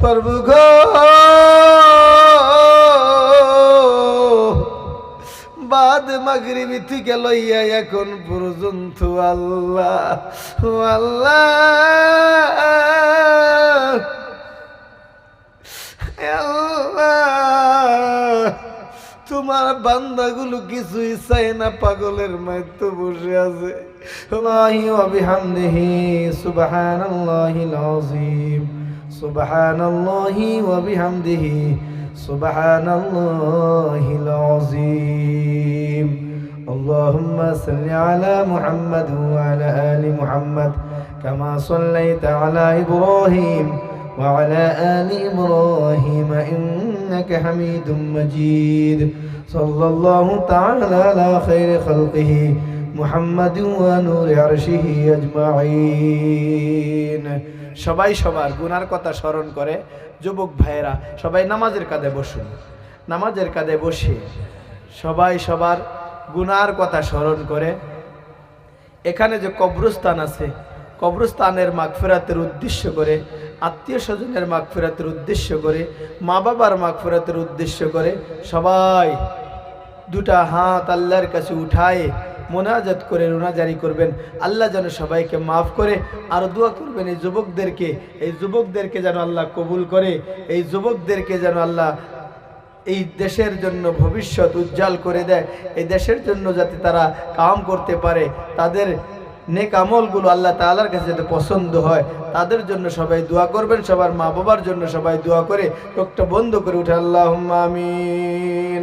প্রভু গো বাদ মাগরিবি থেকে লইয়া এখন পর্যন্ত আল্লাহ আল্লাহ। তোমার বান্দাগুলো কিছুই চাই না, পাগলের মাইত্য বসে আছে। الله وبحمده سبحان الله العظيم. سبحان الله وبحمده سبحان الله العظيم. اللهم صل على محمد وعلى آل محمد كما صليت على إبراهيم وعلى آل إبراهيم إنك حميد مجيد. صلى الله تعالى على خير خلقه মুহাম্মাদ সবাই সবার গুনার কথা স্মরণ করে। যুবক ভাইয়েরা, সবাই নামাজের কাঁধে বসুন। নামাজের কাঁধে বসে সবাই সবার গুনার কথা স্মরণ করে। এখানে যে কবরস্থান আছে, কবরস্থানের মাগফেরাতের উদ্দেশ্য করে, আত্মীয় স্বজনের মাগফেরাতের উদ্দেশ্য করে মা বাবার মাগফেরাতের উদ্দেশ্য করে সবাই দুটা হাত আল্লাহর কাছে উঠায় মোনাজাত করে, রোনা জারি করবেন। আল্লাহ যেন সবাইকে মাফ করে, আর দোয়া করবেন এই যুবকদেরকে। এই যুবকদেরকে যেন আল্লাহ কবুল করে, এই যুবকদেরকে যেন আল্লাহ এই দেশের জন্য ভবিষ্যৎ উজ্জ্বল করে দেয়। এই দেশের জন্য যাতে তারা কাম করতে পারে। তাদের নেক আমলগুলো আল্লাহ তাআলার কাছে যাতে পছন্দ হয়, তাদের জন্য সবাই দোয়া করবেন, সবার মা বাবার জন্য সবাই দোয়া করে চোখটা বন্ধ করে উঠে আল্লাহ আমিন।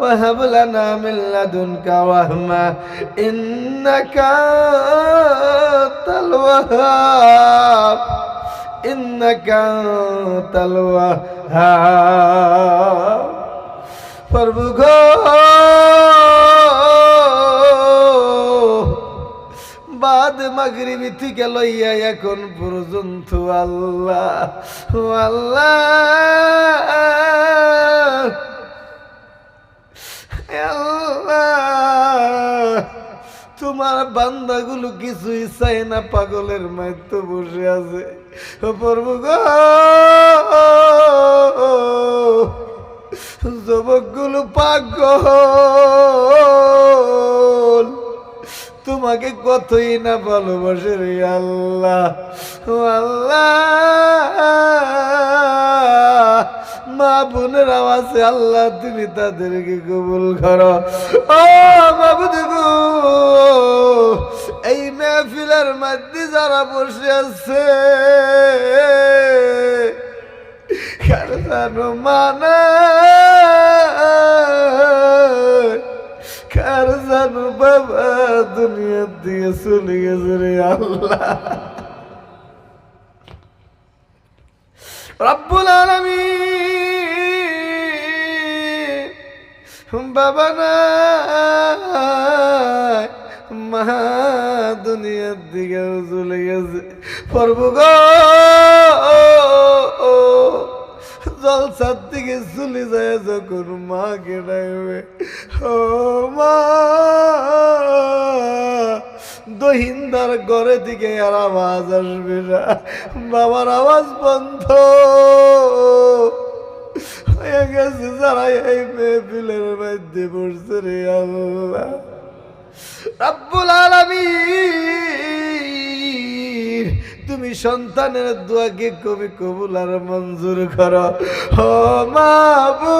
وهب لنا من لدنك رحمة إنك أنت الوهاب إنك أنت الوهاب প্রভু গো বাদ মাগরিবি থেকে লইয়া এখন পর্যন্ত আল্লাহ ও আল্লাহ আল্লাহ তোমার বান্দাগুলো কিছুই চাই না, পাগলের মাইত্য বসে আছে। প্রভু গো! যুবকগুলো পাগল। তোমাকে কতই না ভালোবাসে রে আল্লাহ। আল্লাহ। মা বোনের আওয়াজে আল্লাহ তুমি তাদেরকে কবুল করো। ও বাবুদ এই মেহফিলের মধ্যে যারা বসে আছে মানে কার জানো বাবা দিয়ে রে আল্লাহ। রব্বুল আলামিন। বাবা নাই। মা দুনিয়ার দিকে চলে গেছে। পর্ব জলসার দিকে চলে যায় যখন মাকে ডাকবে। ও মা, দহিন্দার ঘরে দিকে আর আওয়াজ আসবে না। বাবার আওয়াজ বন্ধ। হয়ে গেছে যারা এই মেহফিলের মধ্যে পড়ছে রে আল্লাহ। রাব্বুল আলামিন, তুমি সন্তানের দোয়াকে কবি কবুল আর মঞ্জুর করো। ও মাবু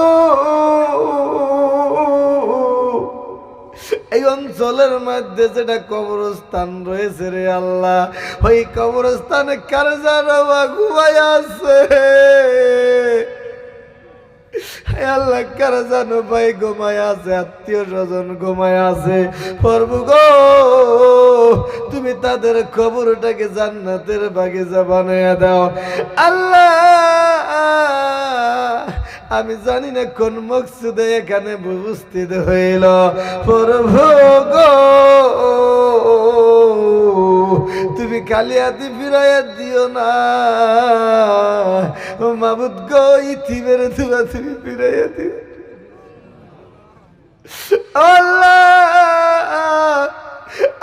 এই অঞ্চলের মধ্যে যেটা কবরস্থান রয়েছে রে আল্লাহ, ওই কবরস্থানে কার জানো ঘুমাই আছে হে আল্লাহ, কারা জানো ভাই ঘুমায় আছে, আত্মীয় স্বজন ঘুমায় আছে। প্রভু গো, তুমি তাদের খবরটাকে জান্নাতের বাগিচা বানিয়ে দাও। আল্লাহ, আমি জানি না কোন মকসুদে এখানে উপস্থিত হইল। প্রভু গো। তুমি কালিয়াতে ফিরাইয়া দিও না। ও মাবুদ গো ইথিবের তোমা তুমি ফিরাইয়া দিও। আল্লাহ,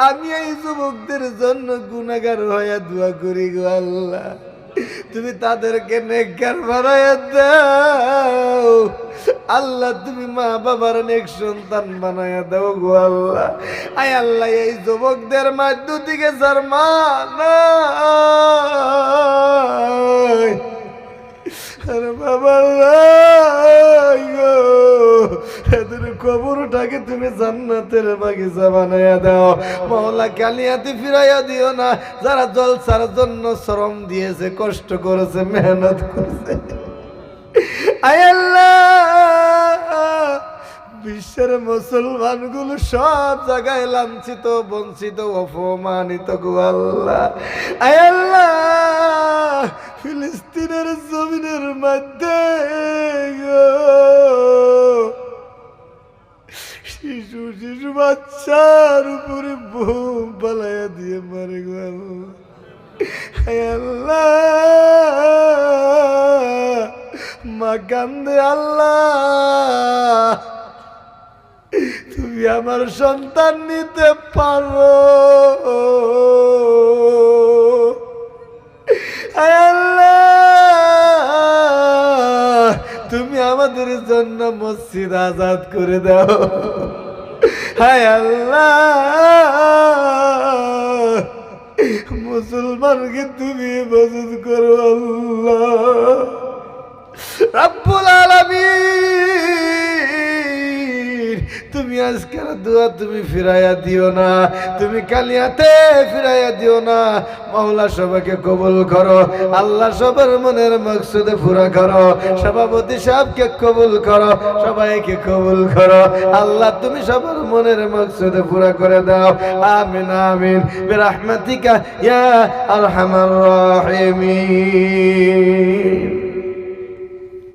আমি এই যুবকদের জন্য গুণাগার হইয়া দোয়া করি গো আল্লাহ। তুমি তাদেরকে নেককার বানাইয়া দাও। আল্লাহ, তুমি মা বাবার নেক সন্তান বানাইয়া দাও গো আল্লাহ। আয় আল্লাহ, এই যুবকদের মাধ্য দিকে যার মা নাই আরে বাবা এদের কবরটাকে তুমি জান্নাতের বাগিচা বানাইয়া দাও। মহলা কালিয়াতে ফিরাইয়া দিও না, যারা জলসার জন্য শ্রম দিয়েছে, কষ্ট করেছে, মেহনত করেছে। আয় আল্লাহ! বিশ্বের মুসলমানগুলো সব জায়গায় লাঞ্ছিত, বঞ্চিত, অপমানিত গো আল্লাহ। আল্লাহ, ফিলিস্তিনের জমিনের মধ্যে শিশু শিশু বাচ্চার উপরে বোম পালাইয়া দিয়ে মারে গো আল্লাহ, মা কান্দে আল্লাহ। তুমি আমার সন্তান নিতে পারো। তুমি আমাদের জন্য মসজিদ আজাদ করে দাও। হায় আল্লাহ, মুসলমানকে তুমি মজুদ করো আল্লাহ। রাব্বুল আলামিন। তুমি আজকের দোয়া তুমি ফিরাইয়া দিও না, তুমি কালিয়াতে ফিরাইয়া দিও না। মহলা সবাইকে কবুল করো, আল্লাহ সবার মনের মকসুদে পুরা করো, সভাপতি সাহেবকে কবুল করো, সবাইকে কবুল করো। আল্লাহ তুমি সবার মনের মকসুদে পুরা করে দাও। আমিন আমিন। বিরহমাতিকা ইয়া আরহামার রাহিমিন।